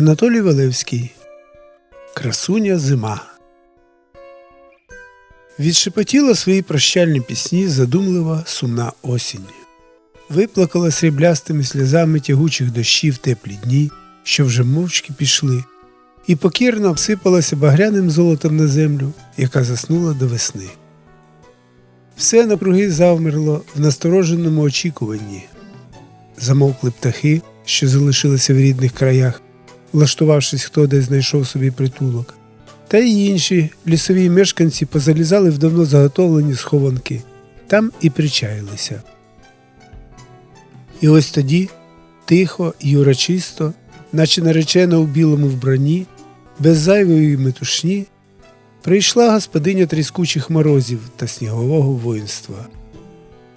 Анатолій Валевський Красуня зима. Відшепотіла свої прощальні пісні задумлива сумна осінь. Виплакала сріблястими сльозами тягучих дощів теплі дні, що вже мовчки пішли, і покірно обсипалася багряним золотом на землю, яка заснула до весни. Все напруги завмерло в настороженому очікуванні. Замовкли птахи, що залишилися в рідних краях, влаштувавшись, хто де знайшов собі притулок. Та й інші лісові мешканці позалізали в давно заготовлені схованки, там і причаїлися. І ось тоді, тихо і урочисто, наче наречена у білому вбранні, без зайвої метушні, прийшла господиня тріскучих морозів та снігового воїнства.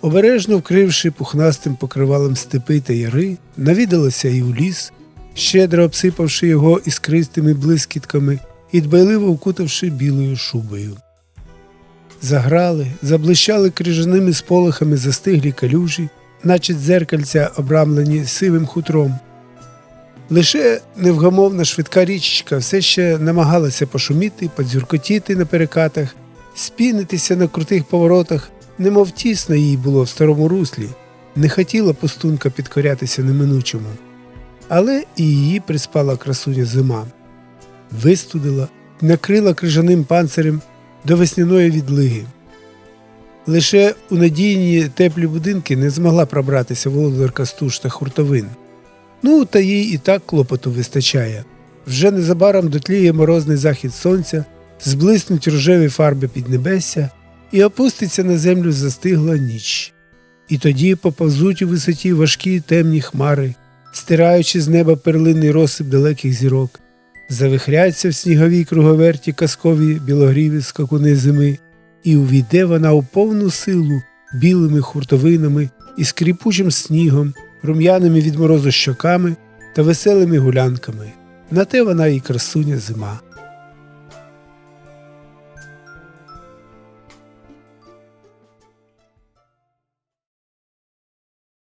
Обережно вкривши пухнастим покривалом степи та яри, навідалася і у ліс, щедро обсипавши його іскристими блискітками і дбайливо вкутавши білою шубою. Заграли, заблищали крижаними сполохами застиглі калюжі, наче дзеркальця, обрамлені сивим хутром. Лише невгамовна швидка річечка все ще намагалася пошуміти, подзюркотіти на перекатах, спінитися на крутих поворотах, немов тісно їй було в старому руслі, не хотіла пустунка підкорятися неминучому. Але і її приспала красуня зима, вистудила, накрила крижаним панцирем до весняної відлиги. Лише у надійні теплі будинки не змогла пробратися володарка стуж та хуртовин. Ну, та їй і так клопоту вистачає. Вже незабаром дотліє морозний захід сонця, зблиснуть рожеві фарби піднебесся і опуститься на землю застигла ніч. І тоді поповзуть у висоті важкі темні хмари, стираючи з неба перлинний розсип далеких зірок, завихряться в сніговій круговерті казкові білогріві скакуни зими, і увійде вона у повну силу білими хуртовинами і скріпучим снігом, рум'яними від морозу щоками та веселими гулянками. На те вона і красуня зима.